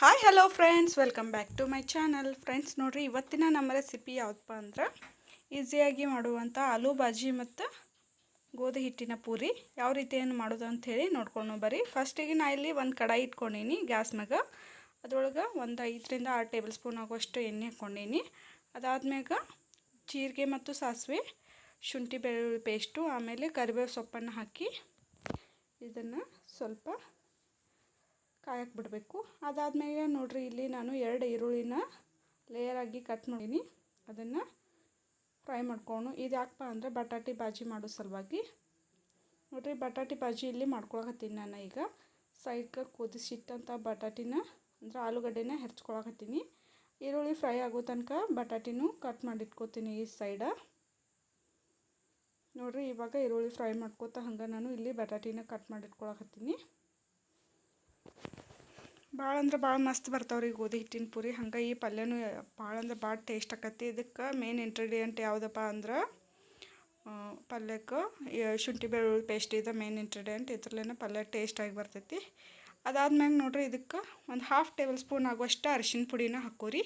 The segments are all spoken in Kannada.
Hi hello friends welcome back to my channel friends ನೋಡಿರಿ, ಇವತ್ತಿನ ನಮ್ಮ ರೆಸಿಪಿ ಯಾವುದಪ್ಪ ಅಂದ್ರೆ ಈಸಿಯಾಗಿ ಮಾಡುವಂಥ ಆಲೂ ಬಾಜಿ ಮತ್ತು ಗೋಧಿ ಹಿಟ್ಟಿನ ಪೂರಿ. ಯಾವ ರೀತಿಯನ್ನು ಮಾಡೋದು ಅಂಥೇಳಿ ನೋಡ್ಕೊಂಡು ಬರ್ರಿ. ಫಸ್ಟಿಗೆ ನಾ ಇಲ್ಲಿ ಒಂದು ಕಡಾಯಿ ಇಟ್ಕೊಂಡೀನಿ ಗ್ಯಾಸ್ ಮ್ಯಾಗ. ಅದ್ರೊಳಗೆ ಒಂದು ಐದರಿಂದ ಆರು ಟೇಬಲ್ ಸ್ಪೂನ್ ಆಗುವಷ್ಟು ಎಣ್ಣೆ ಹಾಕ್ಕೊಂಡೀನಿ. ಅದಾದ್ಮ್ಯಾಗ ಜೀರಿಗೆ ಮತ್ತು ಸಾಸಿವೆ, ಶುಂಠಿ ಬೆಳ್ಳುಳ್ಳಿ ಪೇಸ್ಟು ಆಮೇಲೆ ಕರಿಬೇವು ಸೊಪ್ಪನ್ನು ಹಾಕಿ ಇದನ್ನು ಸ್ವಲ್ಪ ಕಾಯಕ್ಕೆ ಬಿಡಬೇಕು. ಅದಾದಮೇಲೆ ನೋಡಿರಿ, ಇಲ್ಲಿ ನಾನು ಎರಡು ಈರುಳ್ಳಿನ ಲೇಯರಾಗಿ ಕಟ್ ಮಾಡೀನಿ. ಅದನ್ನು ಫ್ರೈ ಮಾಡ್ಕೊಂಡು, ಇದು ಯಾಕಪ್ಪ ಅಂದರೆ ಬಟಾಟಿ ಬಾಜಿ ಮಾಡೋ ಸಲುವಾಗಿ. ನೋಡಿರಿ, ಬಟಾಟಿ ಬಾಜಿ ಇಲ್ಲಿ ಮಾಡ್ಕೊಳಕತ್ತೀನಿ ನಾನು ಈಗ. ಸೈಡ್ಗೆ ಕುದಿಸಿಟ್ಟಂಥ ಬಟಾಟಿನ, ಅಂದರೆ ಆಲೂಗಡ್ಡೆನ ಹೆಚ್ಕೊಳಕತ್ತೀನಿ ಈರುಳ್ಳಿ ಫ್ರೈ ಆಗೋ ತನಕ ಬಟಾಟಿನೂ ಕಟ್ ಮಾಡಿಟ್ಕೋತೀನಿ ಈ ಸೈಡ ನೋಡಿರಿ, ಇವಾಗ ಈರುಳ್ಳಿ ಫ್ರೈ ಮಾಡ್ಕೋತ ಹಂಗೆ ನಾನು ಇಲ್ಲಿ ಬಟಾಟಿನ ಕಟ್ ಮಾಡಿಟ್ಕೊಳಕತ್ತೀನಿ. ಭಾಳ ಅಂದ್ರೆ ಭಾಳ ಮಸ್ತ್ ಬರ್ತಾವ್ರಿ ಗೋಧಿ ಹಿಟ್ಟಿನ ಪೂರಿ. ಹಂಗೆ ಈ ಪಲ್ಯನೂ ಭಾಳ ಅಂದ್ರೆ ಭಾಳ ಟೇಸ್ಟ್ ಆಕತಿ ಇದಕ್ಕೆ ಮೇನ್ ಇಂಗ್ರೀಡಿಯೆಂಟ್ ಯಾವುದಪ್ಪ ಅಂದ್ರೆ ಪಲ್ಯಕ್ಕೆ ಶುಂಠಿ ಬೆಳ್ಳುಳ್ಳಿ ಪೇಸ್ಟ್ ಇದೆ ಮೇನ್ ಇಂಗ್ರೀಡಿಯೆಂಟ್ ಇದ್ರಲ್ಲೇನೆ ಪಲ್ಯ ಟೇಸ್ಟಾಗಿ ಬರ್ತೈತಿ. ಅದಾದ್ಮೇಲೆ ನೋಡಿರಿ ಇದಕ್ಕೆ ಒಂದು ಹಾಫ್ ಟೇಬಲ್ ಸ್ಪೂನ್ ಆಗುವಷ್ಟು ಅರಿಶಿನ ಪುಡಿನ ಹಾಕೋರಿ.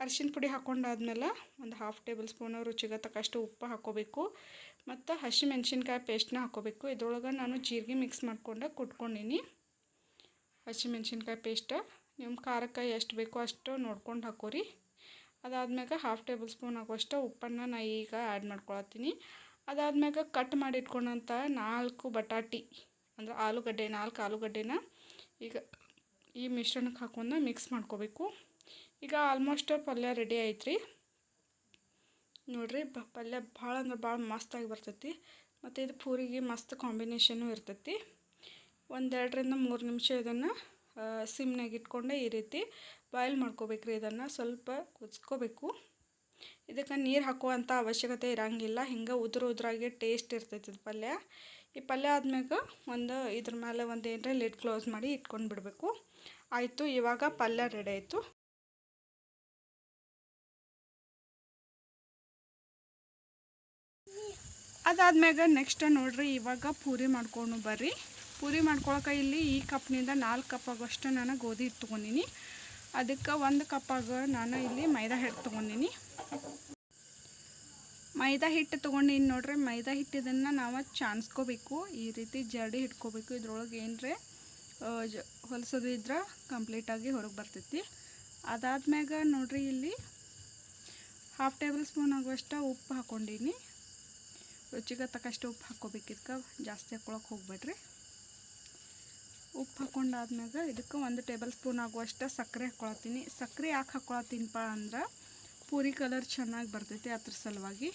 ಅರಿಶಿನ ಪುಡಿ ಹಾಕೊಂಡಾದ್ಮೇಲೆ ಒಂದು ಹಾಫ್ ಟೇಬಲ್ ಸ್ಪೂನು ರುಚಿಗೆ ತಕ್ಕಷ್ಟು ಉಪ್ಪು ಹಾಕೋಬೇಕು. ಮತ್ತು ಹಸಿಮೆಣ್ಸಿನ್ಕಾಯಿ ಪೇಸ್ಟ್ನ ಹಾಕೋಬೇಕು. ಇದ್ರೊಳಗೆ ನಾನು ಜೀರಿಗೆ ಮಿಕ್ಸ್ ಮಾಡ್ಕೊಂಡು ಕುಟ್ಕೊಂಡೀನಿ. ಹಸಿಮೆಣ್ಸಿನ್ಕಾಯಿ ಪೇಸ್ಟ್ ನಿಮ್ಮ ಖಾರಕ್ಕೆ ಎಷ್ಟು ಬೇಕೋ ಅಷ್ಟು ನೋಡ್ಕೊಂಡು ಹಾಕೋರಿ. ಅದಾದ್ಮ್ಯಾಗ ಹಾಫ್ ಟೇಬಲ್ ಸ್ಪೂನ್ ಹಾಕುವಷ್ಟು ಉಪ್ಪನ್ನು ನಾ ಈಗ ಆ್ಯಡ್ ಮಾಡ್ಕೊಳತ್ತೀನಿ. ಅದಾದ್ಮ್ಯಾಗ ಕಟ್ ಮಾಡಿ ಇಟ್ಕೊಂಡಂಥ ನಾಲ್ಕು ಬಟಾಟಿ, ಅಂದ್ರೆ ಆಲೂಗಡ್ಡೆ, ನಾಲ್ಕು ಆಲೂಗಡ್ಡೆನ ಈಗ ಈ ಮಿಶ್ರಣಕ್ಕೆ ಹಾಕೊಂಡು ಮಿಕ್ಸ್ ಮಾಡ್ಕೋಬೇಕು. ಈಗ ಆಲ್ಮೋಸ್ಟ್ ಪಲ್ಯ ರೆಡಿ ಐತ್ರಿ. ನೋಡಿರಿ, ಬ ಪಲ್ಯ ಭಾಳ ಅಂದ್ರೆ ಭಾಳ ಮಸ್ತಾಗಿ ಬರ್ತೈತಿ. ಮತ್ತು ಇದು ಪೂರಿಗೆ ಮಸ್ತ್ ಕಾಂಬಿನೇಷನು ಇರ್ತೈತಿ. ಒಂದೆರಡರಿಂದ ಮೂರು ನಿಮಿಷ ಇದನ್ನು ಸಿಮ್ನಾಗ ಇಟ್ಕೊಂಡೆ ಈ ರೀತಿ ಬಾಯ್ಲ್ ಮಾಡ್ಕೋಬೇಕ್ರಿ ಇದನ್ನು, ಸ್ವಲ್ಪ ಕುದಿಸ್ಕೋಬೇಕು. ಇದಕ್ಕೆ ನೀರು ಹಾಕುವಂಥ ಅವಶ್ಯಕತೆ ಇರೋಂಗಿಲ್ಲ, ಹಿಂಗೆ ಉದುರು ಉದುರಾಗಿ ಟೇಸ್ಟ್ ಇರ್ತೈತಿ ಇದು ಪಲ್ಯ. ಈ ಪಲ್ಯ ಆದ್ಮ್ಯಾಗ ಒಂದು ಇದ್ರ ಮೇಲೆ ಒಂದು ಏನರ ಲಿಡ್ ಕ್ಲೋಸ್ ಮಾಡಿ ಇಟ್ಕೊಂಡು ಬಿಡಬೇಕು. ಆಯಿತು, ಇವಾಗ ಪಲ್ಯ ರೆಡಿ ಆಯಿತು. ಅದಾದ್ಮ್ಯಾಗ ನೆಕ್ಸ್ಟ್ ನೋಡ್ರಿ, ಇವಾಗ ಪೂರಿ ಮಾಡ್ಕೊಂಡು ಬರ್ರಿ. ಪೂರಿ ಮಾಡ್ಕೊಳಕ್ಕೆ ಇಲ್ಲಿ ಈ ಕಪ್ನಿಂದ ನಾಲ್ಕು ಕಪ್ ಆಗೋಷ್ಟು ನಾನು ಗೋಧಿ ಹಿಟ್ಟು ತೊಗೊಂಡಿನಿ. ಅದಕ್ಕೆ ಒಂದು ಕಪ್ಪಾಗ ನಾನು ಇಲ್ಲಿ ಮೈದಾ ಹಿಟ್ಟು ತೊಗೊಂಡಿನಿ. ಮೈದಾ ಹಿಟ್ಟು ತೊಗೊಂಡಿನಿ ನೋಡ್ರಿ, ಮೈದಾ ಹಿಟ್ಟು ಇದನ್ನು ನಾವು ಚಾನ್ಸ್ಕೋಬೇಕು, ಈ ರೀತಿ ಜಡಿ ಹಿಡ್ಕೋಬೇಕು ಇದ್ರೊಳಗೆ ಏನರೆ ಹೊಲಸೋದು ಇದ್ರೆ ಕಂಪ್ಲೀಟಾಗಿ ಹೊರಗೆ ಬರ್ತೈತಿ. ಅದಾದ್ಮ್ಯಾಗ ನೋಡ್ರಿ ಇಲ್ಲಿ ಹಾಫ್ ಟೇಬಲ್ ಸ್ಪೂನ್ ಆಗುವಷ್ಟು ಉಪ್ಪು ಹಾಕ್ಕೊಂಡಿನಿ ರುಚಿಗೆ ತಕ್ಕಷ್ಟು ಉಪ್ಪು ಹಾಕ್ಕೋಬೇಕಿದ್ಕ ಜಾಸ್ತಿ ಹಾಕ್ಕೊಳಕ್ಕೆ ಹೋಗ್ಬೇಡ್ರಿ. ಉಪ್ಪು ಹಾಕೊಂಡಾದ್ಮ್ಯಾಗ ಇದಕ್ಕೆ ಒಂದು ಟೇಬಲ್ ಸ್ಪೂನ್ ಆಗುವಷ್ಟು ಸಕ್ಕರೆ ಹಾಕ್ಕೊಳತ್ತೀನಿ ಸಕ್ಕರೆ ಯಾಕೆ ಹಾಕ್ಕೊಳತ್ತೀನಪ್ಪ ಅಂದ್ರೆ ಪೂರಿ ಕಲರ್ ಚೆನ್ನಾಗಿ ಬರ್ತೈತಿ ಅದ್ರ ಸಲುವಾಗಿ.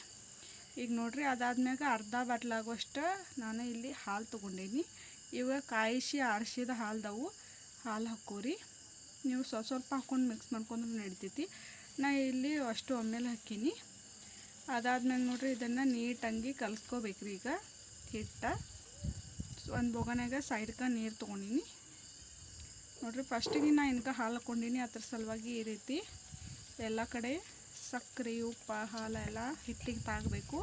ಈಗ ನೋಡಿರಿ, ಅದಾದ್ಮ್ಯಾಗ ಅರ್ಧ ಬಾಟ್ಲಾಗುವಷ್ಟು ನಾನು ಇಲ್ಲಿ ಹಾಲು ತೊಗೊಂಡೇನಿ. ಇವಾಗ ಕಾಯಿಸಿ ಆರಿಸಿದ ಹಾಲ್ದವು ಹಾಲು ಹಾಕೋರಿ. ನೀವು ಸ್ವಲ್ಪ ಸ್ವಲ್ಪ ಹಾಕ್ಕೊಂಡು ಮಿಕ್ಸ್ ಮಾಡ್ಕೊಂಡ್ರೆ ನಡಿತೈತಿ. ನಾ ಇಲ್ಲಿ ಅಷ್ಟು ಒಮ್ಮೆಲೆ ಹಾಕೀನಿ. ಅದಾದ್ಮೇಲೆ ನೋಡಿರಿ, ಇದನ್ನು ನೀಟಾಗಿ ಕಲಿಸ್ಕೋಬೇಕ್ರಿ ಈಗ ಹಿಟ್ಟ. ಒಂದು ಬೊಗನಾಗ ಸೈಡ್ಕ ನೀರು ತೊಗೊಂಡಿನಿ. ನೋಡ್ರಿ ಫಸ್ಟಿಗೆ ನಾ ಇನ್ಕ ಹಾಲು ಹಾಕ್ಕೊಂಡಿನಿ ಅದ್ರ ಸಲುವಾಗಿ ಈ ರೀತಿ ಎಲ್ಲ ಕಡೆ ಸಕ್ಕರೆ ಉಪ್ಪು, ಹಾಲು ಎಲ್ಲ ಹಿಟ್ಟಿಗೆ ತಾಗಬೇಕು.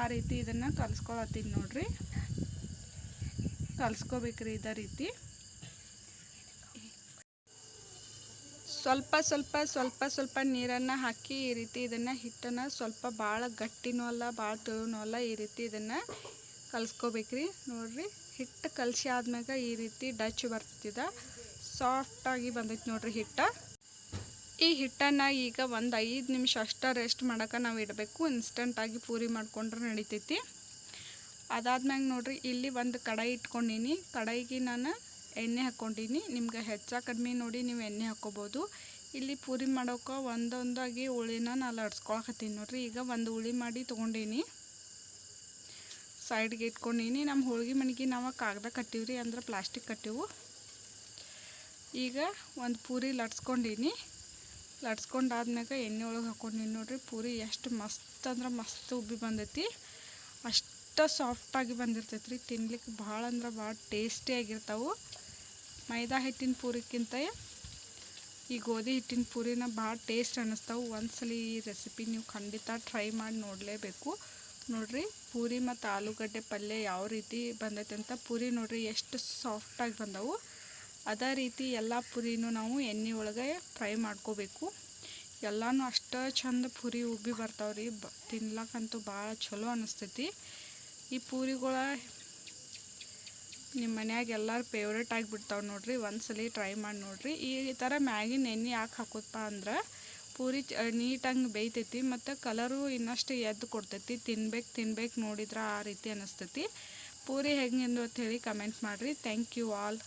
ಆ ರೀತಿ ಇದನ್ನು ಕಲಿಸ್ಕೊಳತ್ತೀನಿ ನೋಡ್ರಿ. ಕಲಿಸ್ಕೋಬೇಕ್ರಿ ಇದೇ ರೀತಿ. ಸ್ವಲ್ಪ ಸ್ವಲ್ಪ ಸ್ವಲ್ಪ ಸ್ವಲ್ಪ ನೀರನ್ನು ಹಾಕಿ ಈ ರೀತಿ ಇದನ್ನು ಹಿಟ್ಟನ್ನು ಸ್ವಲ್ಪ ಭಾಳ ಗಟ್ಟಿನೂ ಅಲ್ಲ ಭಾಳ ತೆಳುನೂ ಅಲ್ಲ, ಈ ರೀತಿ ಇದನ್ನು ಕಲಿಸ್ಕೋಬೇಕ್ರಿ ನೋಡ್ರಿ. ಹಿಟ್ಟು ಕಲಸಿ ಆದ್ಮ್ಯಾಗ ಈ ರೀತಿ ಡಚ್ ಬರ್ತಿದೆ. ಸಾಫ್ಟಾಗಿ ಬಂದೈತೆ ನೋಡ್ರಿ ಹಿಟ್ಟು. ಈ ಹಿಟ್ಟನ್ನು ಈಗ ಒಂದು ಐದು ನಿಮಿಷ ಅಷ್ಟ ರೆಸ್ಟ್ ಮಾಡೋಕೆ ನಾವು ಇಡಬೇಕು. ಇನ್ಸ್ಟಂಟಾಗಿ ಪೂರಿ ಮಾಡ್ಕೊಂಡ್ರೆ ನಡಿತೈತಿ. ಅದಾದ್ಮ್ಯಾಗ ನೋಡ್ರಿ, ಇಲ್ಲಿ ಒಂದು ಕಡಾಯಿ ಇಟ್ಕೊಂಡೀನಿ. ಕಡಾಯಿಗೆ ನಾನು ಎಣ್ಣೆ ಹಾಕ್ಕೊಂಡೀನಿ ನಿಮ್ಗೆ ಹೆಚ್ಚ ಕಡಿಮೆ ನೋಡಿ ನೀವು ಎಣ್ಣೆ ಹಾಕ್ಕೋಬೋದು ಇಲ್ಲಿ ಪೂರಿ ಮಾಡೋಕೆ ಒಂದೊಂದಾಗಿ ಹುಳಿನ ನಾನು ಲಡ್ಸ್ಕೊಳಕತ್ತೀನಿ ನೋಡ್ರಿ. ಈಗ ಒಂದು ಹುಳಿ ಮಾಡಿ ತೊಗೊಂಡೀನಿ. ಸೈಡ್ಗೆ ಇಟ್ಕೊಂಡೀನಿ ನಮ್ಮ ಹೋಳಿಗೆ ಮನೆಗೆ ನಾವು ಕಾಗದ ಕಟ್ಟಿವ್ರಿ ಅಂದ್ರೆ ಪ್ಲಾಸ್ಟಿಕ್ ಕಟ್ಟಿವು. ಈಗ ಒಂದು ಪೂರಿ ಲಟ್ಸ್ಕೊಂಡೀನಿ. ಲಟ್ಸ್ಕೊಂಡಾದ್ಮ್ಯಾಗ ಎಣ್ಣೆ ಒಳಗೆ ಹಾಕೊಂಡಿನಿ ನೋಡ್ರಿ, ಪೂರಿ ಎಷ್ಟು ಮಸ್ತ್ ಅಂದ್ರೆ ಮಸ್ತ್ ಉಬ್ಬಿ ಬಂದೈತಿ. ಅಷ್ಟು ಸಾಫ್ಟಾಗಿ ಬಂದಿರ್ತೈತೆ ರೀ ತಿನ್ಲಿಕ್ಕೆ ಭಾಳ ಅಂದ್ರೆ ಭಾಳ ಟೇಸ್ಟಿಯಾಗಿರ್ತಾವೆ ಮೈದಾ ಹಿಟ್ಟಿನ ಪೂರಿಕ್ಕಿಂತ ಈ ಗೋಧಿ ಹಿಟ್ಟಿನ ಪೂರಿನ ಭಾಳ ಟೇಸ್ಟ್ ಅನ್ನಿಸ್ತಾವೆ. ಒಂದ್ಸಲ ಈ ರೆಸಿಪಿ ನೀವು ಖಂಡಿತ ಟ್ರೈ ಮಾಡಿ ನೋಡಲೇಬೇಕು. ನೋಡ್ರಿ, ಪೂರಿ ಮತ್ತು ಆಲೂಗಡ್ಡೆ ಪಲ್ಯ ಯಾವ ರೀತಿ ಬಂದೈತೆ ಅಂತ ಪೂರಿ ನೋಡ್ರಿ ಎಷ್ಟು ಸಾಫ್ಟಾಗಿ ಬಂದವು. ಅದೇ ರೀತಿ ಎಲ್ಲ ಪುರಿನೂ ನಾವು ಎಣ್ಣೆ ಒಳಗೆ ಫ್ರೈ ಮಾಡ್ಕೋಬೇಕು. ಎಲ್ಲನೂ ಅಷ್ಟು ಚಂದ ಪುರಿ ಉಬ್ಬಿ ಬರ್ತಾವ್ರಿ, ಬ ತಿನ್ಲಕ್ಕಂತೂ ಭಾಳ ಚಲೋ ಅನ್ನಿಸ್ತೈತಿ ಈ ಪೂರಿಗಳ ನಿಮ್ಮ ಮನ್ಯಾಗ ಎಲ್ಲರೂ ಫೇವ್ರೇಟ್ ಆಗಿಬಿಡ್ತಾವೆ ನೋಡ್ರಿ, ಒಂದ್ಸಲಿ ಟ್ರೈ ಮಾಡಿ ನೋಡಿರಿ. ಈ ಥರ ಮ್ಯಾಗಿನ ಎಣ್ಣೆ ಯಾಕೆ ಹಾಕೋದಪ್ಪ ಅಂದ್ರೆ ಪೂರಿ ನೀಟಾಗಿ ಬೇಯ್ತೈತಿ, ಮತ್ತು ಕಲರು ಇನ್ನಷ್ಟು ಎದ್ದು ಕೊಡ್ತೈತಿ. ತಿನ್ಬೇಕು ತಿನ್ಬೇಕು ನೋಡಿದ್ರೆ ಆ ರೀತಿ ಅನ್ನಿಸ್ತೈತಿ ಪೂರಿ ಹೆಂಗೆ ಅಂತ ಹೇಳಿ ಕಮೆಂಟ್ ಮಾಡಿರಿ. Thank you all